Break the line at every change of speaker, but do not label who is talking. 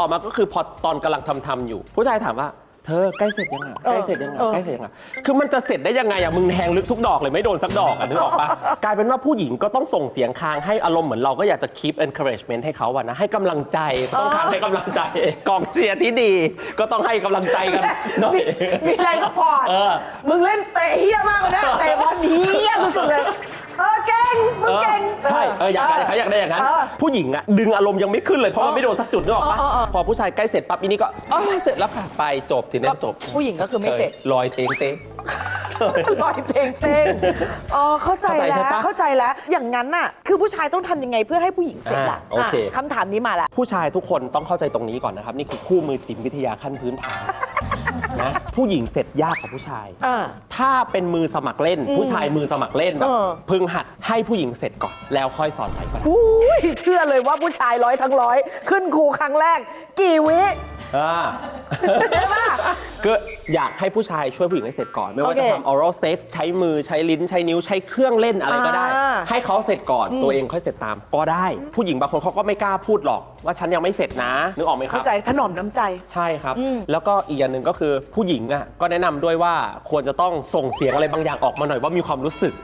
ต่อมาก็คือพอตอนกำลังทำทำอยู่ ผู้ชายถามว่า เธอใกล้เสร็จยังอะใกล้เสร็จยังอะ
เออ
ใกล้เสร็จยังอะคือมันจะเสร็จได้ยังไงอะมึงแทงลึกทุกดอกเลยไม่โดนสักดอกอะนึกออกปะ กลายเป็นว่าผู้หญิงก็ต้องส่งเสียงคางให้อารมณ์เหมือนเราก็อยากจะ keep encouragement ให้เขาอะนะให้กำลังใจต้องการให้กำลังใจกองเชียร์ที่ดี ก็ต้องให้กำลังใจกันหน่อย
มีแรงสปอร์ต
เออ
มึงเล่นเตะเฮี้ยมากเลยนะเตะบอลเฮี้ยสุดๆเลย เออเก่ง มึงเก่ง
ใช่เอออยากได้เขาอยากได้อย่างนั้น
เออ
ผู้หญิงอะดึงอารมณ์ยังไม่ขึ้นเลยเพราะมันไม่โดนสักจุดนึกออกปะ
เออเออเออ
พอผู้ชายใกล้เสร็จปั๊บอีนี่ก็อ๋อเสร็จแล้วค่ะไปจบทีนี้จบ
ผู้หญิงก็คือไม่เสร็จ
ลอยเตงเตง
ลอยเพลงเพลงอ๋อเข้าใจ
เข้าใจ
แล้
ใช่
ว
ปะ
เข้าใจแล้ว อย่างนั้นน่ะ คือผู้ชายต้องทำยังไงเพื่อให้ผู้หญิงเสร็จล่ะ
อ่าโอเคะ
คำถามนี้มาละ
ผู้ชายทุกคนต้องเข้าใจตรงนี้ก่อนนะครับ นี่คือคู่มือจิตวิทยาขั้นพื้นฐาน นะผู้หญิงเสร็จยากกว่าผู้ชาย
อ่า
ถ้าเป็นมือสมัครเล่น ผู้ชายมือสมัครเล่นแบบ
เออ
พึงหัดให้ผู้หญิงเสร็จก่อนแล้วค่อยสอนใส่ก็ได้
อุ้ยเชื่อเลยว่าผู้ชายร้อยทั้งร้อย ขึ้นครูครั้งแรก กี่วิ
อ่า
ใช่ปะ
ก็อยากให้ผู้ชายช่วยผู้หญิงให้เสร็จก่อน ไม่ว่า
โอเค
จะทำ oral sex ใช้มือใช้ลิ้นใช้นิ้วใช้เครื่องเล่นอะไรก็ได้
อ่า
ให้เขาเสร็จก่อนตัวเองค่อยเสร็จตามก็ได้ ผู้หญิงบางคนเขาก็ไม่กล้าพูดหรอก ว่าฉันยังไม่เสร็จนะนึกออกไหมครั
เข้า
บ
ใจถนอมน้ำใจ
ใช่ครับ
อืม
แล้วก็อีกอย่างหนึ่งก็คือผู้หญิงอะก็แนะนำด้วยว่าควรจะต้องส่งเสียงอะไรบางอย่างออกมาหน่อยว่ามีความรู้สึก